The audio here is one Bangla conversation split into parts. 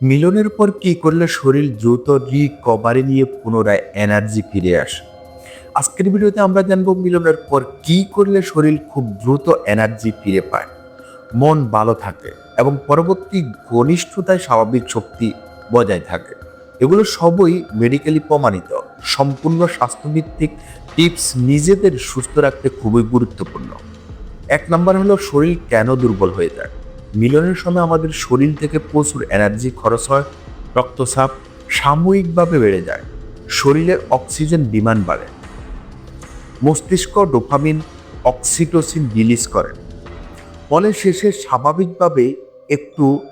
মিলনের পর কি করলে শরীর দ্রুত রিকভারি নিয়ে পুনরায় এনার্জি ফিরে আসে? আজকের ভিডিওতে আমরা জানব মিলনের পর কি করলে শরীর খুব দ্রুত এনার্জি ফিরে পায়। মন ভালো থাকে এবং পরবর্তী ঘনিষ্ঠতায় স্বাভাবিক শক্তি বজায় থাকে। এগুলো সবই মেডিকেলি প্রমাণিত। সম্পূর্ণ স্বাস্থ্যভিত্তিক টিপস নিজেদের সুস্থ রাখতে খুবই গুরুত্বপূর্ণ। এক নম্বর হলো শরীর কেন দুর্বল হয়ে যায়? মিলনের সময় আমাদের শরীর থেকে প্রচুর এনার্জি খরচ হয়, রক্তচাপ সাময়িকভাবে বেড়ে যায় শরীরের অক্সিজেন ডিমান্ড বাড়ে। মস্তিষ্ক ডোপামিন, অক্সিটোসিন রিলিজ করে। ফলে শেষে স্বাভাবিকভাবে একটু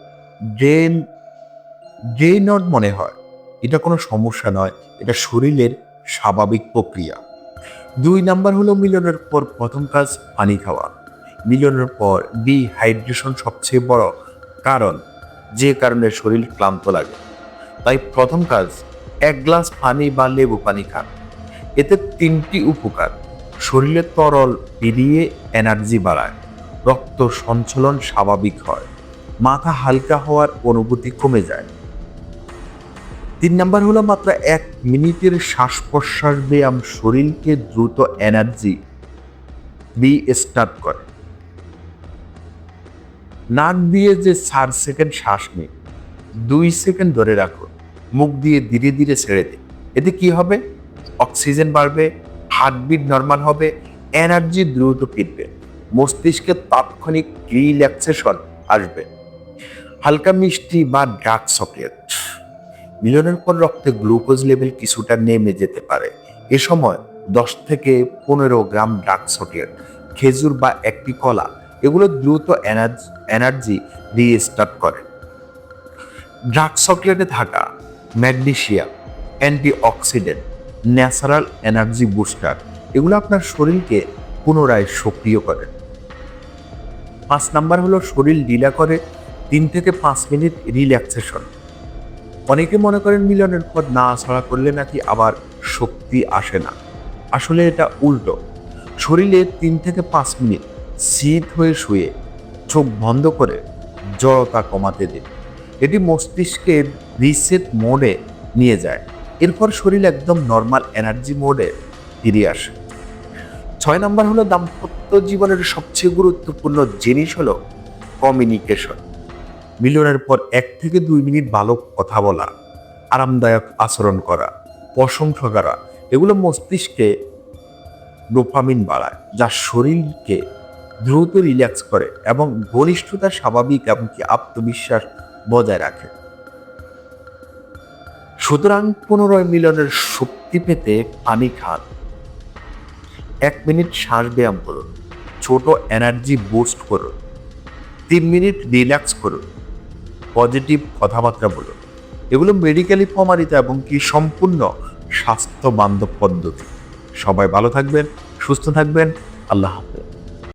ড্রেন ড্রেন মনে হয়। এটা কোনো সমস্যা নয়, এটা শরীরের স্বাভাবিক প্রক্রিয়া। দুই নাম্বার হলো মিলনের পর প্রথম কাজ পানি খাওয়া। মিলনের পর ডিহাইড্রেশন সবচেয়ে বড় কারণ যে কারণে শরীর ক্লান্ত লাগে। তাই প্রথম কাজ, এক গ্লাস পানি বা লেবু পানি খান। এতে তিনটি উপকার, শরীরে তরল বেরিয়ে এনার্জি বাড়ায়, রক্ত সঞ্চালন স্বাভাবিক হয়, মাথা হালকা হওয়ার অনুভূতি কমে যায়। তিন নাম্বার হলো মাত্র এক মিনিটের শ্বাস প্রশ্বাস ব্যায়াম শরীরকে দ্রুত এনার্জি দিয়ে স্টার্ট করে। নাক দিয়ে যে চার সেকেন্ড শ্বাস নিন দুই সেকেন্ড ধরে রাখুন মুখ দিয়ে ধীরে ধীরে ছেড়ে দিন এতে কি হবে? অক্সিজেন বাড়বে, হার্টবিট নর্মাল হবে, এনার্জি দ্রুত ফিরবে, মস্তিষ্কে তাৎক্ষণিক রিল্যাক্সেশন আসবে। হালকা মিষ্টি বা ডার্ক চকলেট। মিলনের পর রক্তে গ্লুকোজ লেভেল কিছুটা নেমে যেতে পারে। এ সময় দশ থেকে পনেরো গ্রাম ডার্ক চকলেট, খেজুর বা একটি কলা এগুলো দ্রুত এনার্জি এনার্জি রিস্টার্ট করে। ডার্ক চকলেটে থাকা magnesium antioxidant natural energy booster, এগুলো আপনার শরীরকে পুনরায় সক্রিয় করে। পাঁচ নাম্বার হলো শরীর লীলা করে তিন থেকে পাঁচ মিনিট রিল্যাক্সেশন। অনেকে মনে করেন মিলনের পর না ছড়া করলে নাকি আবার শক্তি আসে না। আসলে এটা উল্টো। শরীরে তিন থেকে পাঁচ মিনিট শীত হয়ে শুয়ে চোখ বন্ধ করে জড়তা কমাতে দিন এটি মস্তিষ্কের রিসেট মোডে নিয়ে যায়। এরপর শরীর একদম নর্মাল এনার্জি মোডে ফিরে আসে। ছয় নম্বর হলো দাম্পত্য জীবনের সবচেয়ে গুরুত্বপূর্ণ জিনিস হলো কমিউনিকেশন মিলনের পর এক থেকে দুই মিনিট ভালো কথা বলা, আরামদায়ক আচরণ করা, প্রশংসা করা, এগুলো মস্তিষ্কে ডোপামিন বাড়ায়, যা শরীরকে দ্রুত রিল্যাক্স করে এবং ঘনিষ্ঠতা স্বাভাবিক এমনকি আত্মবিশ্বাস বজায় রাখে। সুতরাং পুনরায় মিলনের শক্তি পেতে পানি খান। এক মিনিট শ্বাস ব্যায়াম করুন, ছোট এনার্জি বুস্ট করুন, তিন মিনিট রিল্যাক্স করুন পজিটিভ কথাবার্তা বলুন। এগুলো মেডিকেলি প্রমাণিত এবং কি সম্পূর্ণ স্বাস্থ্য বান্ধব পদ্ধতি। সবাই ভালো থাকবেন, সুস্থ থাকবেন, আল্লাহ হাফেজ।